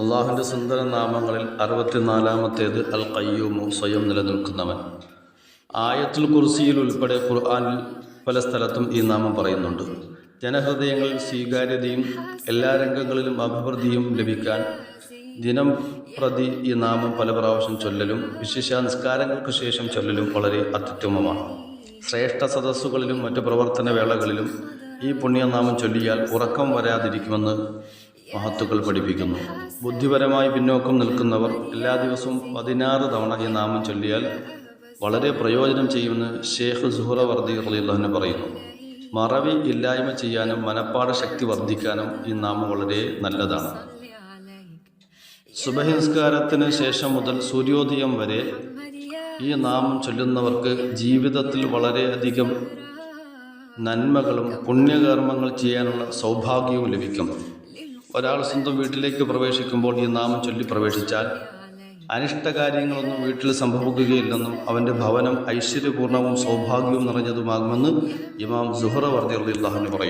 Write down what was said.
അള്ളാഹുവിന്റെ സുന്ദര നാമങ്ങളിൽ അറുപത്തിനാലാമത്തേത് അൽ കയ്യൂമു സ്വയം നിലനിൽക്കുന്നവൻ. ആയത്തുൽ കുർസിയിൽ ഉൾപ്പെടെ ഖുർആാനിൽ പല സ്ഥലത്തും ഈ നാമം പറയുന്നുണ്ട്. ജനഹൃദയങ്ങളിൽ സ്വീകാര്യതയും എല്ലാ രംഗങ്ങളിലും അഭിവൃദ്ധിയും ലഭിക്കാൻ ദിനം പ്രതി ഈ നാമം പല പ്രാവശ്യം ചൊല്ലലും വിശിഷ്ട നിസ്കാരങ്ങൾക്ക് ശേഷം ചൊല്ലലും വളരെ അത്യുത്തമമാണ്. ശ്രേഷ്ഠ സദസ്സുകളിലും മറ്റു പ്രവർത്തന വേളകളിലും ഈ പുണ്യനാമം ചൊല്ലിയാൽ ഉറക്കം വരാതിരിക്കുമെന്ന് മഹത്തുക്കൾ പഠിപ്പിക്കുന്നു. ബുദ്ധിപരമായി പിന്നോക്കം നിൽക്കുന്നവർ എല്ലാ ദിവസവും പതിനാറ് തവണ ഈ നാമം ചൊല്ലിയാൽ വളരെ പ്രയോജനം ചെയ്യുമെന്ന് ഷേഖ് സുഹറ വർദ്ദി അള്ളാഹുവിന് പറയുന്നു. മറവി ഇല്ലായ്മ ചെയ്യാനും മനപ്പാട ശക്തി വർദ്ധിക്കാനും ഈ നാമം വളരെ നല്ലതാണ്. സുബഹി നിസ്കാരത്തിന് ശേഷം മുതൽ സൂര്യോദയം വരെ ഈ നാമം ചൊല്ലുന്നവർക്ക് ജീവിതത്തിൽ വളരെയധികം നന്മകളും പുണ്യകർമ്മങ്ങൾ ചെയ്യാനുള്ള സൗഭാഗ്യവും ലഭിക്കും. ഒരാൾ സ്വന്തം വീട്ടിലേക്ക് പ്രവേശിക്കുമ്പോൾ ഈ നാമം ചൊല്ലി പ്രവേശിച്ചാൽ അനിഷ്ടകാര്യങ്ങളൊന്നും വീട്ടിൽ സംഭവിക്കുകയില്ലെന്നും അവന്റെ ഭവനം ഐശ്വര്യപൂർണവും സൗഭാഗ്യവും നിറഞ്ഞതുമാകുമെന്ന് ഇമാം സുഹറ വർദ്ദി അള്ളാഹുവിന് പറയും